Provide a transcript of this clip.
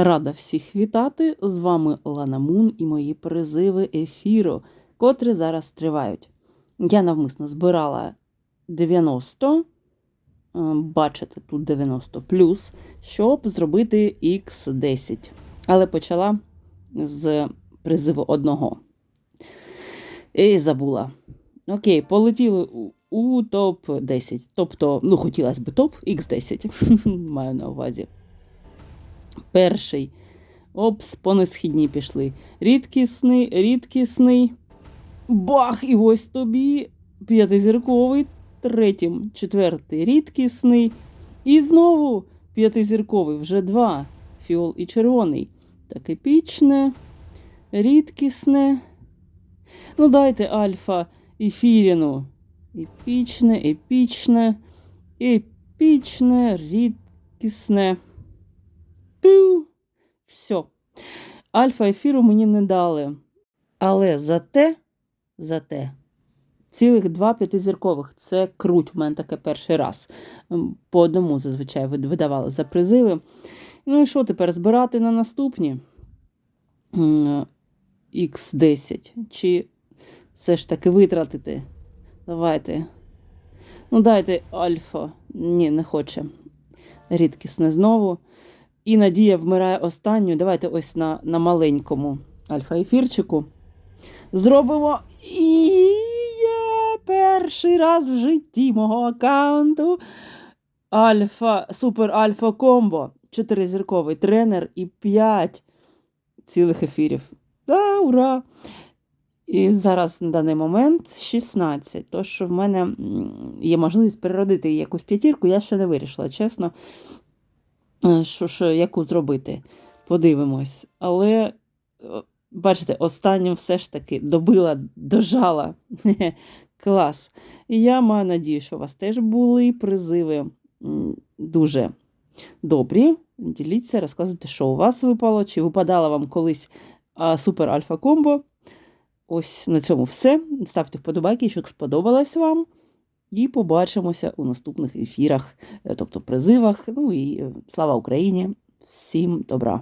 Рада всіх вітати! З вами Лана Мун і мої призиви ефіру, котрі зараз тривають. Я навмисно збирала 90, е, бачите, тут 90 плюс, щоб зробити X10. Але почала з призиву одного. І забула. Окей, полетіли у, у топ-10. Тобто, ну, хотілося б топ X10, маю на увазі. Перший. Опс, по несхідні пішли. Рідкісний, рідкісний. Бах! І ось тобі п'ятизірковий, третім, четвертий рідкісний. І знову п'ятизірковий, вже два. Фіол і червоний. Так епічне, рідкісне. Ну, дайте альфа ефіріну. Епічне, епічне, епічне, рідкісне. Пю. Все. Альфа ефіру мені не дали. Але зате, зате, цілих два п'ятизіркових. Це круть. В мене таке перший раз. По одному зазвичай видавали за призиви. Ну і що тепер збирати на наступні? Х10. Чи все ж таки витратити? Давайте. Ну, дайте альфа. Ні, не хоче. Рідкісне знову. І Надія вмирає останню. Давайте ось на, на маленькому альфа-ефірчику. Зробимо. І я перший раз в житті мого аккаунту. Альфа, супер альфа комбо. Чотиризірковий тренер і 5 цілих ефірів. Да, ура! І зараз на даний момент 16. Тож в мене є можливість переродити якусь п'ятірку, я ще не вирішила, чесно. Е, що ж, яку зробити. Подивимось. Але, е, бачите, останнім все ж таки добила, дожала. Клас. І я маю надію, що у вас теж були призиви дуже добрі. Діліться, розказуйте, що у вас випало, чи випадала вам колись супер альфа комбо. Ось на цьому все. Ставте вподобайки, якщо сподобалось вам. І побачимося у наступних ефірах, е, тобто призивах. Ну і е, слава Україні! Всім добра!